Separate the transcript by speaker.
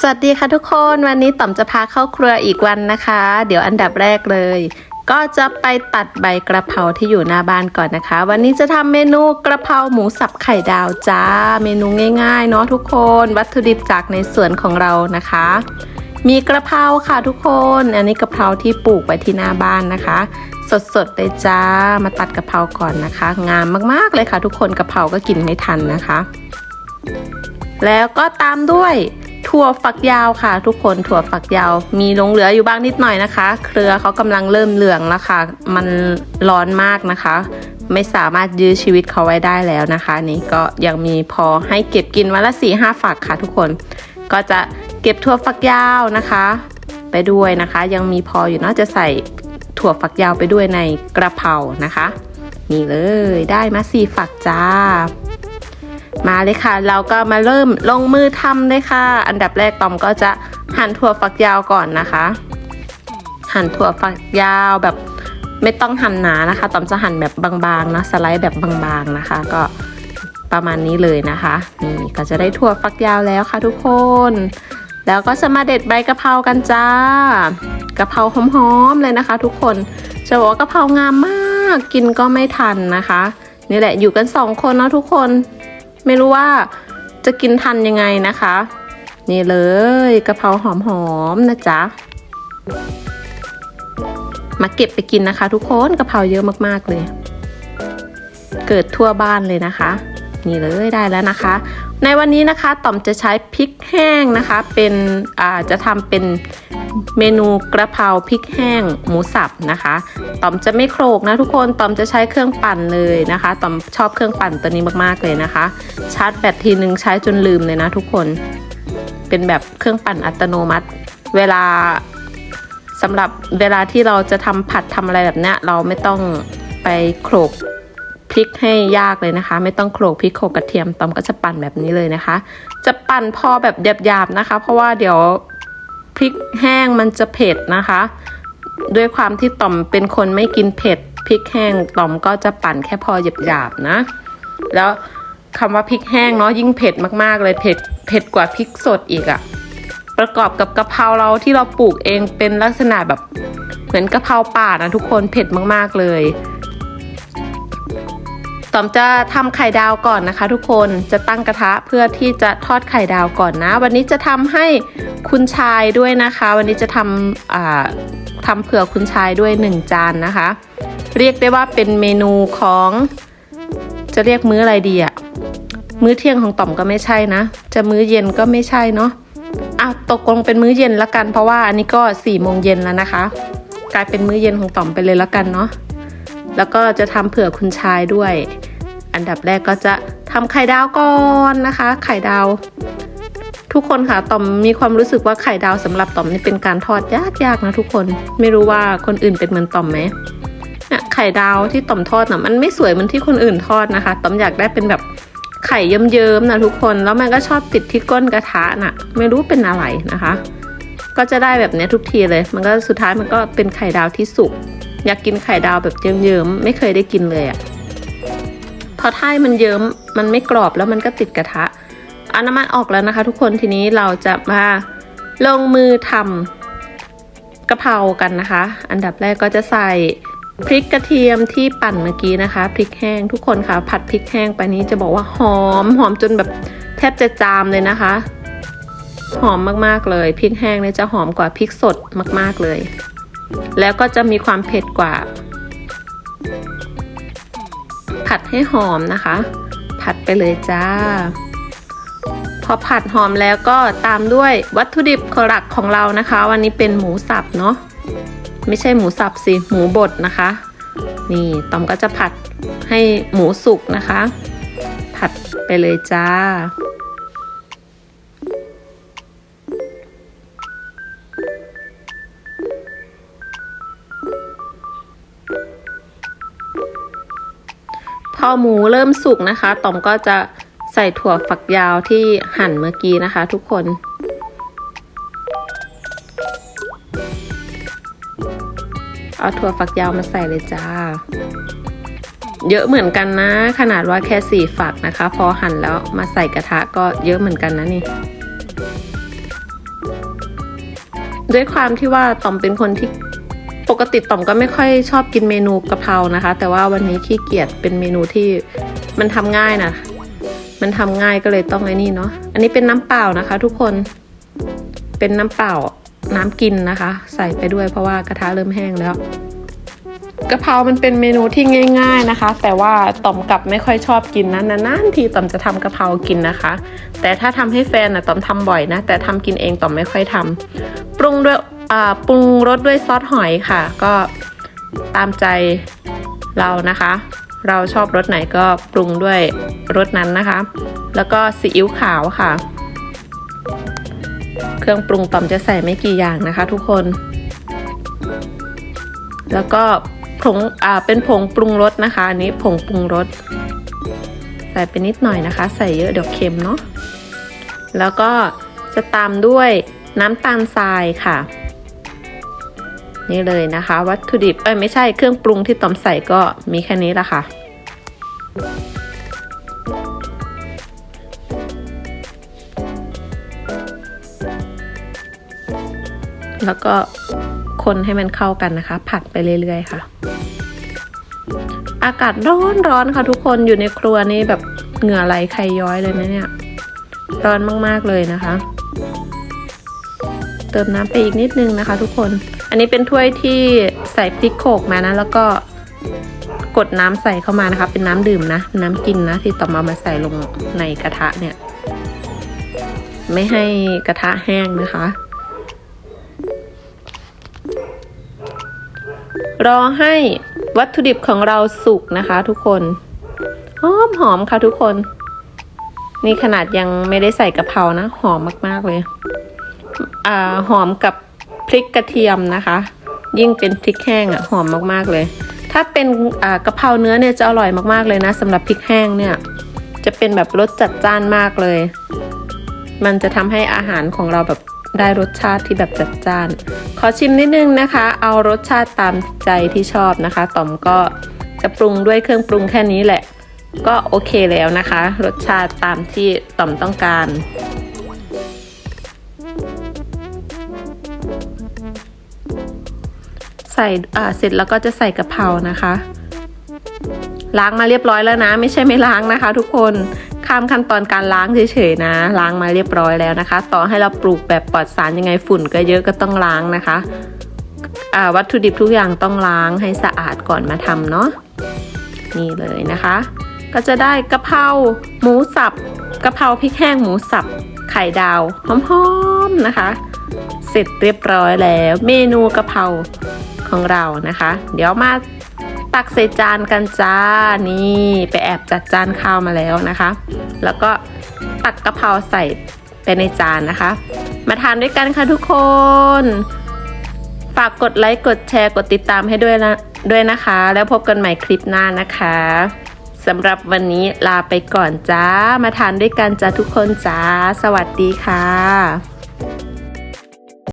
Speaker 1: สวัสดีค่ะทุกคนวันนี้ต่อมจะพาเข้าครัวอีกวันนะคะ เดี๋ยวอันดับแรกเลย ก็จะไปตัดใบกระเพราที่อยู่หน้าบ้านก่อนนะคะ วันนี้จะทำเมนูกระเพราหมูสับไข่ดาวจ้า เมนูง่ายๆเนาะทุกคนวัตถุดิบจากในสวนของเรานะคะ มีกระเพราค่ะทุกคน อันนี้กระเพราที่ปลูกไว้ที่หน้าบ้านนะคะ สดๆเลยจ้ามาตัดกระเพราก่อนนะคะ งามมากๆเลยค่ะ ทุกคนกระเพราก็กินไม่ทันนะคะ แล้วก็ตามด้วย ถั่วฝักยาวค่ะ ทุกคนถั่วฝักยาว มีลงเหลืออยู่บ้างนิดหน่อยนะคะ เครือเขากำลังเริ่มเหลืองแล้วค่ะ มันร้อนมากนะคะ ไม่สามารถยื้อชีวิตเขาไว้ได้แล้วนะคะ นี่ก็ยังมีพอให้เก็บกินวันละสี่ห้าฝักค่ะ ทุกคนก็จะเก็บถั่วฝักยาวนะคะ ไปด้วยนะคะ ยังมีพออยู่เนาะจะใส่ถั่วฝักยาวไปด้วยในกระเพรานะคะ นี่เลยได้มาสี่ฝักจ้า มาเลยค่ะ เราก็มาเริ่มลงมือทำเลยค่ะ อันดับแรกตอมก็จะหั่นถั่วฝักยาวก่อนนะคะ หั่นถั่วฝักยาวแบบไม่ต้องหั่นหนานะคะ ตอมจะหั่นแบบบางๆนะสไลด์แบบบางๆนะคะ ก็ประมาณนี้เลยนะคะนี่ก็จะได้ถั่วฝักยาวแล้วค่ะทุกคน แล้วก็จะมาเด็ดใบกะเพรากันจ้ากะเพราหอมๆเลยนะคะ ทุกคนจะบอกว่ากะเพรางามมากกินก็ไม่ทันนะคะนี่แหละอยู่กันสองคนเนาะทุกคน ไม่รู้ว่าจะกินทันยังไงนะคะ นี่เลยกะเพราหอมๆนะจ๊ะมาเก็บไปกินนะคะ ทุกคนกะเพราเยอะมากๆเลย เกิดทั่วบ้านเลยนะคะ นี่เลยได้แล้วนะคะ ในวันนี้นะคะต่อมจะใช้พริกแห้งนะคะเป็นจะทำเป็นเมนูกระเพราพริกแห้งหมูสับนะคะ ต่อมจะไม่โขลกนะทุกคนต่อมจะใช้เครื่องปั่นเลยนะคะ ต่อมชอบเครื่องปั่นตัวนี้มากๆเลยนะคะ ชาร์จแบตทีนึงใช้จนลืมเลยนะทุกคนเป็นแบบเครื่องปั่นอัตโนมัติ เวลาสำหรับเวลาที่เราจะทำผัดทำอะไรแบบเนี้ยเราไม่ต้องไปโขลก ริกให้ยากเลยนะคะ ไม่ต้องโขลกพริกโขลกกระเทียมตอมก็จะปั่นแบบนี้เลยนะคะ จะปั่นพอแบบหยาบๆนะคะ เพราะว่าเดี๋ยวพริกแห้งมันจะเผ็ดนะคะ ด้วยความที่ต่อมเป็นคนไม่กินเผ็ดพริกแห้งต่อมก็จะปั่นแค่พอหยาบๆนะ แล้วคำว่าพริกแห้งเนาะยิ่งเผ็ดมากๆเลยเผ็ดเผ็ดกว่าพริกสดอีกอะประกอบกับกะเพราเราที่เราปลูกเองเป็นลักษณะแบบเหมือนกะเพราป่านะทุกคนเผ็ดมากๆเลย ตอมจะทำไข่ดาวก่อนนะคะ ทุกคนจะตั้งกระทะเพื่อที่จะทอดไข่ดาวก่อนนะ วันนี้จะทำให้คุณชายด้วยนะคะ วันนี้จะทำอ่าทำเผื่อคุณชายด้วยหนึ่งจานนะคะ เรียกได้ว่าเป็นเมนูของ จะเรียกมื้ออะไรดีอะมื้อเที่ยงของต่อมก็ไม่ใช่นะ จะมื้อเย็นก็ไม่ใช่เนาะอะตกลงเป็นมื้อเย็นละกันเพราะว่าอันนี้ก็สี่โมงเย็นแล้วนะคะ กลายเป็นมื้อเย็นของต่อมไปเลยละกันเนาะแล้วก็จะทำเผื่อคุณชายด้วย อันดับแรกก็จะทำไข่ดาวก่อนนะคะ ไข่ดาว ทุกคนค่ะต่อมมีความรู้สึกว่าไข่ดาวสำหรับต่อมนี่เป็นการทอดยากๆนะทุกคนไม่รู้ว่าคนอื่นเป็นเหมือนต่อมไหมเนี่ยไข่ดาวที่ต่อมทอดน่ะมันไม่สวยเหมือนที่คนอื่นทอดนะคะ ต่อมอยากได้เป็นแบบไข่เยิ้มๆนะทุกคนแล้วมันก็ชอบติดที่ก้นกระทะน่ะ ไม่รู้เป็นอะไรนะคะ ก็จะได้แบบนี้ทุกทีเลย มันก็สุดท้ายมันก็เป็นไข่ดาวที่สุกอยากกินไข่ดาวแบบเยิ้มๆไม่เคยได้กินเลยอะ่ะ พอท้ายมันเยิ้มมันไม่กรอบแล้วมันก็ติดกระทะเอาน้ำมันออกแล้วนะคะ ทุกคนทีนี้เราจะมาลงมือทำกะเพรากันนะคะ อันดับแรกก็จะใส่พริกกระเทียมที่ปั่นเมื่อกี้นะคะพริกแห้งทุกคนคะผัดพริกแห้งไปนี้จะบอกว่าหอมหอมจนแบบแทบจะจามเลยนะคะ หอมมากๆเลยพริกแห้งเนี่ยจะหอมกว่าพริกสดมากๆเลย แล้วก็จะมีความเผ็ดกว่า ผัดให้หอมนะคะ ผัดไปเลยจ้า พอผัดหอมแล้วก็ตามด้วยวัตถุดิบหลักของเรานะคะ วันนี้เป็นหมูสับเนาะไม่ใช่หมูสับสิหมูบดนะคะ นี่ตอมก็จะผัดให้หมูสุกนะคะ ผัดไปเลยจ้า อหมูเริ่มสุกนะคะตอมก็จะใส่ถั่วฝักยาวที่หั่นเมื่อกี้นะคะ ทุกคน เอาถั่วฝักยาวมาใส่เลยจ้า เยอะเหมือนกันนะ ขนาดว่าแค่สี่ฝักนะคะ พอหั่นแล้วมาใส่กระทะก็เยอะเหมือนกันนะนี่ด้วยความที่ว่าต่อมเป็นคนที่ ปกติต่อมก็ไม่ค่อยชอบกินเมนูกะเพรานะคะ แต่ว่าวันนี้ขี้เกียจเป็นเมนูที่มันทำง่ายนะมันทำง่ายก็เลยต้องไอ้นี่เนาะอันนี้เป็นน้ำเปล่านะคะ ทุกคนเป็นน้ำเปล่าน้ำกินนะคะ ใส่ไปด้วยเพราะว่ากระทะเริ่มแห้งแล้วกะเพรามันเป็นเมนูที่ง่าย ๆนะคะ แต่ว่าต่อมกลับไม่ค่อยชอบกินนะนานๆทีต่อมจะทำกะเพรากินนะคะ แต่ถ้าทำให้แฟนนะต่อมทำบ่อยนะ แต่ทำกินเองต่อมไม่ค่อยทำปรุงด้วย ปรุงรสด้วยซอสหอยค่ะ ก็ตามใจเรานะคะ เราชอบรสไหนก็ปรุงด้วยรสนั้นนะคะ แล้วก็ซีอิ๊วขาวค่ะ เครื่องปรุงต่อมจะใส่ไม่กี่อย่างนะคะ ทุกคน แล้วก็ผงอ่าเป็นผงปรุงรสนะคะ อันนี้ผงปรุงรสใส่ไปนิดหน่อยนะคะ ใส่เยอะเดี๋ยวเค็มเนาะแล้วก็จะตามด้วยน้ำตาลทรายค่ะ นี่เลยนะคะ วัตถุดิบเอ้ยไม่ใช่เครื่องปรุงที่ต่อมใส่ก็มีแค่นี้ละค่ะ แล้วก็คนให้มันเข้ากันนะคะ ผัดไปเรื่อยๆค่ะ อากาศร้อนร้อนค่ะทุกคนอยู่ในครัวนี่แบบเหงื่อไหลใครย้อยเลยนะเนี่ย ร้อนมากๆเลยนะคะ เติมน้ำไปอีกนิดนึงนะคะทุกคน อันนี้เป็นถ้วยที่ใส่พริกโขกมานะ แล้วก็กดน้ำใส่เข้ามานะคะ เป็นน้ำดื่มนะ น้ำกินนะ ที่ต่อมามาใส่ลงในกระทะเนี่ย ไม่ให้กระทะแห้งนะคะ รอให้วัตถุดิบของเราสุกนะคะ ทุกคนหอมหอมค่ะทุกคน นี่ขนาดยังไม่ได้ใส่กะเพรานะ หอมมาก ๆเลย อ่าหอมกับ พริกกระเทียมนะคะ ยิ่งเป็นพริกแห้งอะหอมมากๆเลย ถ้าเป็นอ่ากะเพราเนื้อเนี่ยจะอร่อยมากๆเลยนะสำหรับพริกแห้งเนี่ยจะเป็นแบบรสจัดจ้านมากเลย มันจะทำให้อาหารของเราแบบได้รสชาติที่แบบจัดจ้าน ขอชิมนิดนึงนะคะ เอารสชาติตามใจที่ชอบนะคะต่อมก็จะปรุงด้วยเครื่องปรุงแค่นี้แหละ ก็โอเคแล้วนะคะ รสชาติตามที่ต่อมต้องการ ใส่อ่าเสร็จแล้วก็จะใส่กะเพรานะคะ ล้างมาเรียบร้อยแล้วนะ ไม่ใช่ไม่ล้างนะคะ ทุกคนข้ามขั้นตอนการล้างเฉยๆนะ ล้างมาเรียบร้อยแล้วนะคะ ต่อให้เราปลูกแบบปลอดสารยังไงฝุ่นก็เยอะก็ต้องล้างนะคะอ่าวัตถุดิบทุกอย่างต้องล้างให้สะอาดก่อนมาทำเนาะนี่เลยนะคะ ก็จะได้กะเพราหมูสับกะเพราพริกแห้งหมูสับไข่ดาวหอมๆนะคะ เสร็จเรียบร้อยแล้ว เมนูกะเพรา ของเรานะคะ เดี๋ยวมาตักใส่จานกันจ้า นี่ไปแอบจัดจานข้าวมาแล้วนะคะ แล้วก็ตักกะเพราใส่ไปในจานนะคะ มาทานด้วยกันค่ะทุกคน ฝากกดไลค์ กดแชร์ กดติดตามให้ด้วยนะด้วยนะคะ แล้วพบกันใหม่คลิปหน้านะคะสำหรับวันนี้ลาไปก่อนจ้า มาทานด้วยกันจ้าทุกคนจ้า สวัสดีค่ะ